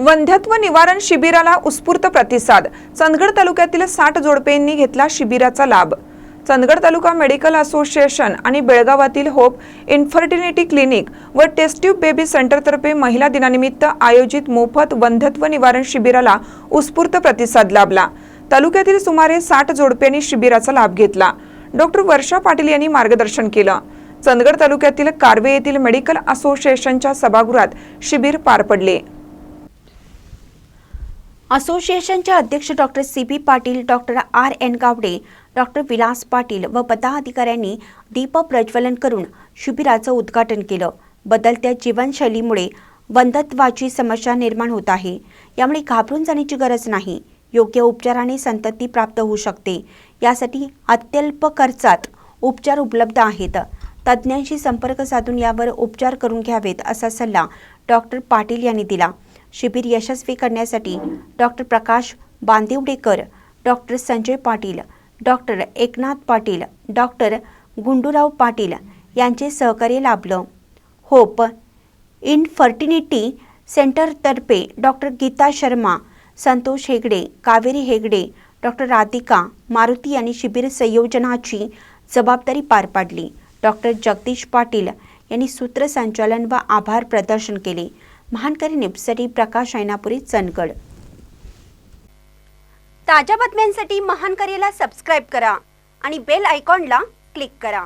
वंध्यत्व निवारण शिबिराला उत्स्फूर्त प्रतिसाद. चंदगड तालुक्यातील साठ जोडपेंनी घेतला शिबिराचा लाभ. चंदगड तालुका मेडिकल असोसिएशन आणि बेळगावातील होप इन्फर्टिनिटी क्लिनिक व टेस्ट्यूब बेबी सेंटरतर्फे महिला दिनानिमित्त आयोजित मोफत वंध्यत्व निवारण शिबिराला उत्स्फूर्त प्रतिसाद लाभला. तालुक्यातील सुमारे साठ जोडप्यांनी शिबिराचा लाभ घेतला. डॉक्टर वर्षा पाटील यांनी मार्गदर्शन केलं. चंदगड तालुक्यातील कारवे येथील मेडिकल असोसिएशनच्या सभागृहात शिबिर पार पडले. असोसिएशनचे अध्यक्ष doctor C P Patil doctor R N Gawade doctor Vilas Patil व पदाधिकाऱ्यांनी दीप प्रज्वलन करून शिबिराचं उद्घाटन केलं. बदलत्या जीवनशैलीमुळे वंधत्वाची समस्या निर्माण होत आहे. यामुळे घाबरून जाण्याची गरज नाही. योग्य उपचाराने संतती प्राप्त होऊ शकते. यासाठी अत्यल्प खर्चात उपचार उपलब्ध आहेत. तज्ज्ञांशी संपर्क साधून यावर उपचार करून घ्यावेत असा सल्ला डॉक्टर पाटील यांनी दिला. शिबिर यशस्वी करण्यासाठी doctor Prakash Bandivadekar doctor Sanjay Patil doctor Eknath Patil doctor Gundurao Patil यांचे सहकार्य लाभलं. होप इनफर्टिनिटी सेंटरतर्फे डॉक्टर गीता शर्मा संतोष हेगडे कावेरी हेगडे डॉक्टर राधिका मारुती यांनी शिबिर संयोजनाची जबाबदारी पार पाडली. डॉक्टर जगदीश पाटील यांनी सूत्रसंचालन व आभार प्रदर्शन केले. महानकरी निप्सरी प्रकाश ऐनापुरी चनगड ताज्या बातम्यांसाठी महानकरीला सबस्क्राईब करा आणि बेल आयकॉनला क्लिक करा.